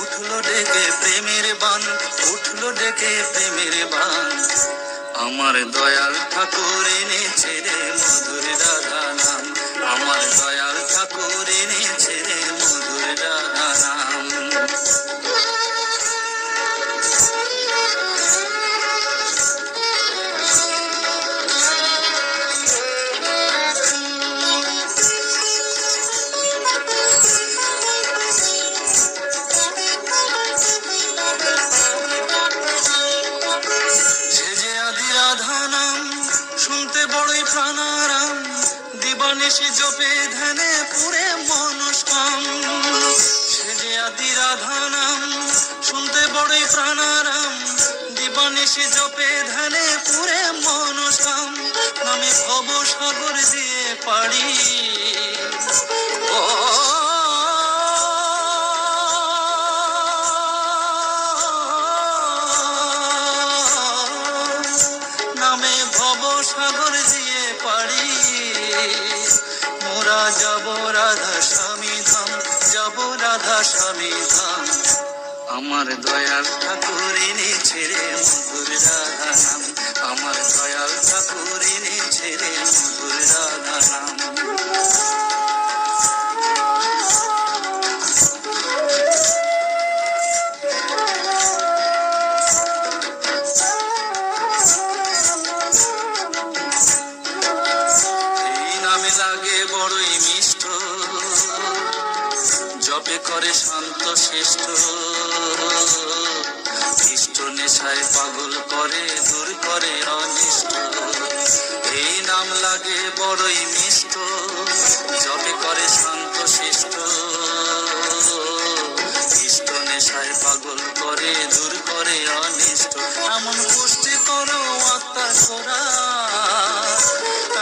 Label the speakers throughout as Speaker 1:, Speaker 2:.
Speaker 1: উঠল ডেকে প্রেমের বান, উঠল ডেকে প্রেমের বান। আমার দয়াল ঠাকুর এনেছে রে মধুর দাদা নাম। দিবানিশি জপে ধ্যানে পুরে মনস্কাম। সেজে আদি রাধানাম শুনতে বড়ই প্রাণারাম। দিবানিশি জপে ধ্যানে পুরে মনস্কাম। নামে ভব সাগর দিয়ে পাড়ি স্বামী ধাম আমার দয়াল ঠাকুরিনী ছেড়ে মধুর রাধা নাম আমার দয়াল ঠাকুর জপে করে শান্ত শ্রেষ্ঠ? ইষ্ট নেশায় পাগল করে, দূর করে অনিষ্ট। এই নাম লাগে বড়ই মিষ্ট, জপে করে শান্ত শ্রেষ্ঠ। ইষ্ট নেশায় পাগল করে, দূর করে অনিষ্ট। এমন পুষ্টি করো আত্মার খোরা,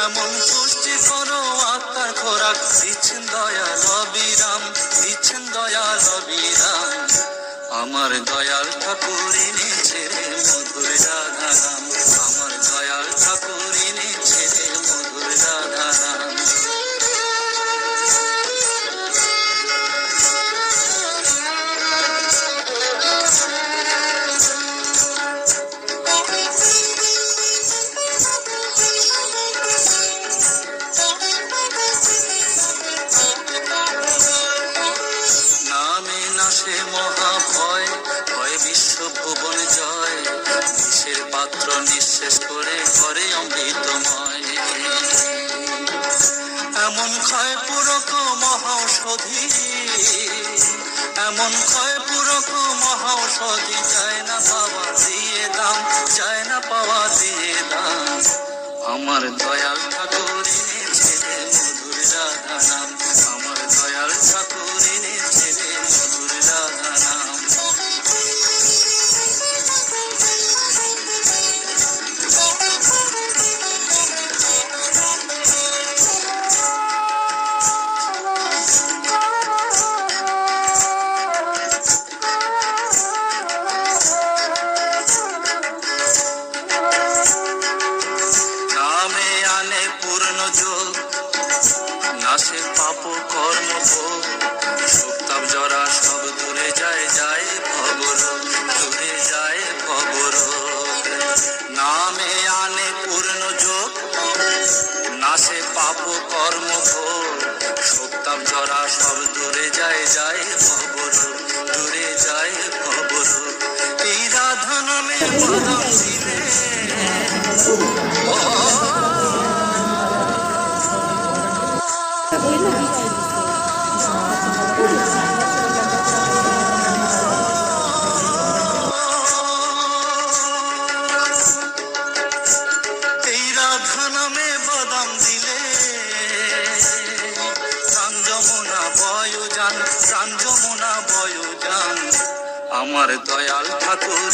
Speaker 1: এমন পুষ্টি করো আত্মার খোরাক দিচ্ছেন দয়াল দয়াল অবিরাম আমার দয়াল ঠাকুর এনেছে মধুর রাধা নাম এমন ক্ষয় পুরক মহাঔষধি যায় না পাওয়া দিয়ে দাম যায় না পাওয়া দিয়ে দাম। আমার দয়াল নাশে পাপ কর্ম ভোগ। জরা সব দূরে যায় যায় খবর দূরে যায় খবর নামে আনে পূর্ণ যোগ। নাশে পাপ কর্ম ভোগ। সুপ্তাপ জরা সব দূরে যায় যায় আমার দয়াল ঠাকুর